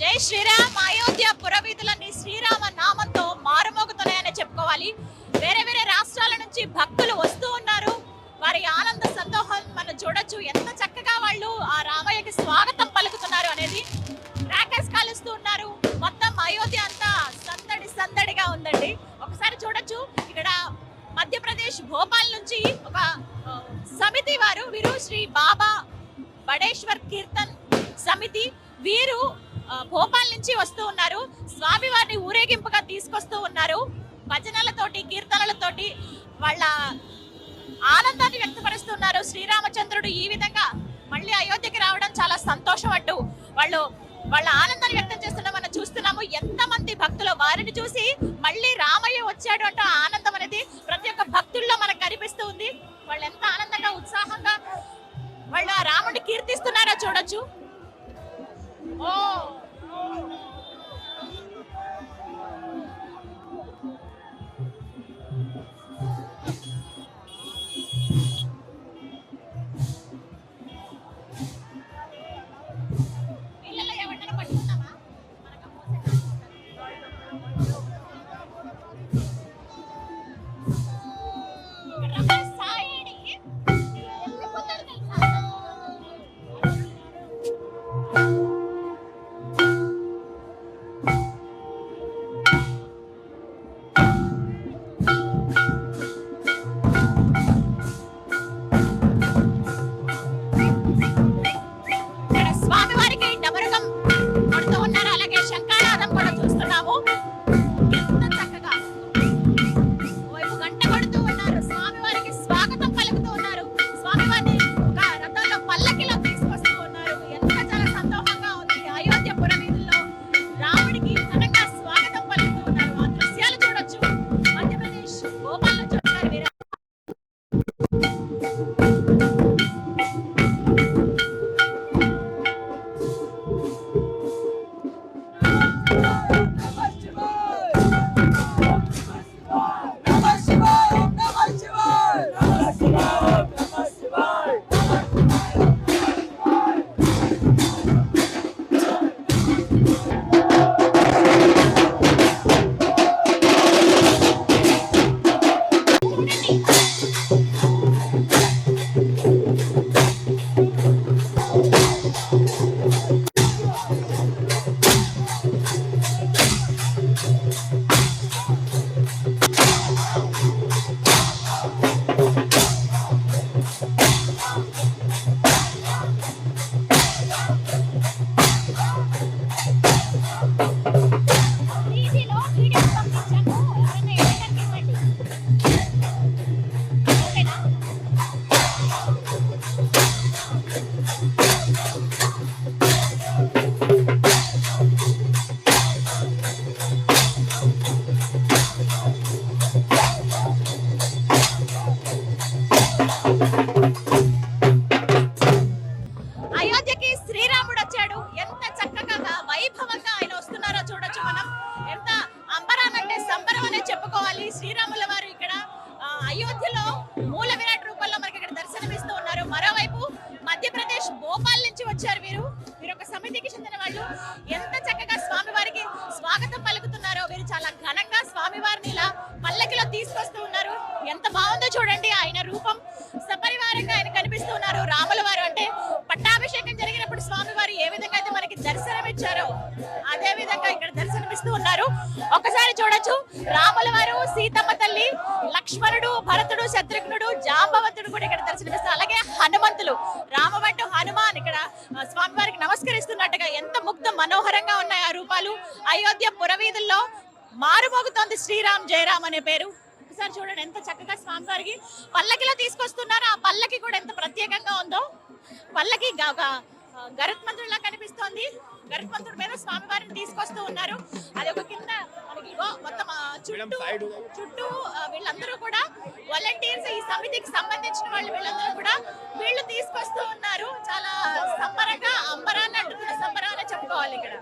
జై శ్రీరామ్. అయోధ్య పురవీధులన్నీ శ్రీరామ నామంతో మారుమోగుతున్నాయని చెప్పుకోవాలి. వేరే వేరే రాష్ట్రాల నుంచి భక్తులు వస్తూ ఉన్నారు. వారి ఆనంద సంతోహం మనం చూడొచ్చు. ఎంత చక్కగా వాళ్ళు ఆ రామయ్యకి స్వాగతం పలుకుతున్నారు అనేది క్రాకర్స్ కాలుస్తూ ఉన్నారు. మొత్తం అయోధ్య అంతా సందడి సందడిగా ఉందండి. ఒకసారి చూడొచ్చు. ఇక్కడ మధ్యప్రదేశ్ భోపాల్ నుంచి ఒక సమితి వారు వీరు శ్రీ బాబా బడేశ్వర్ కీర్తన్ సమితి వీరు భోపాల్ నుంచి వస్తూ ఉన్నారు. స్వామి వారిని ఊరేగింపుగా తీసుకొస్తూ ఉన్నారు. భజనలతోటి కీర్తనలతోటి వాళ్ళ ఆనందాన్ని వ్యక్తపరుస్తున్నారు. శ్రీరామచంద్రుడు ఈ విధంగా మళ్ళీ అయోధ్యకి రావడం చాలా సంతోషం అంటూ వాళ్ళు వాళ్ళ ఆనందాన్ని వ్యక్తం చేస్తున్నా మనం చూస్తున్నాము. ఎంతమంది భక్తులు వారిని చూసి మళ్ళీ రామయ్య వచ్చాడు అంటే ఆనందం అనేది ప్రతి ఒక్క భక్తుల్లో మనకు కనిపిస్తూ ఉంది. వాళ్ళు ఎంత ఆనందంగా ఉత్సాహంగా వాళ్ళు రాముడిని కీర్తిస్తున్నారో చూడొచ్చు. Oh! ఎంత చక్కగా అయోధ్యకి శ్రీరాముడు వచ్చాడు. ఎంత చక్కగా వైభవంగా ఆయన వస్తున్నారో చూడొచ్చు మనం. ఎంత అంబరానంటే సంబరం అనే చెప్పుకోవాలి. శ్రీరాముల వారి ఒకసారి చూడొచ్చు. రాముల వారు సీతమ్మ తల్లి లక్ష్మణుడు భరతుడు శత్రుఘ్నుడు జాంబవంతుడు కూడా ఇక్కడ దర్శనమిస్తారు. అలాగే హనుమంతులు. రామవంటు హనుమాన్ ఇక్కడ స్వామివారికి నమస్కరిస్తున్నట్టుగా ఎంత ముగ్ధ మనోహరంగా ఉన్నాయి ఆ రూపాలు. అయోధ్య పురవీధుల్లో మారుమోగుతోంది శ్రీరామ్ జయరామ్ అనే పేరు. ఒకసారి చూడండి ఎంత చక్కగా స్వామివారికి పల్లకిలో తీసుకొస్తున్నారు. ఆ పల్లకి కూడా ఎంత ప్రత్యేకంగా ఉందో. పల్లకి గ- గరుత్మంతుడిలా కనిపిస్తోంది. గరుత్మంతుడి మీద స్వామివారిని తీసుకొస్తూ ఉన్నారు. అది ఒక కింద మనకి మొత్తం చుట్టూ చుట్టూ వీళ్ళందరూ కూడా వాలంటీర్స్ ఈ సమితికి సంబంధించిన వాళ్ళు వీళ్ళందరూ కూడా వీళ్ళు తీసుకొస్తూ ఉన్నారు. చాలా సంబరంగా అంబరాన్ని అంటున్న సంబరాన్ని చెప్పుకోవాలి ఇక్కడ.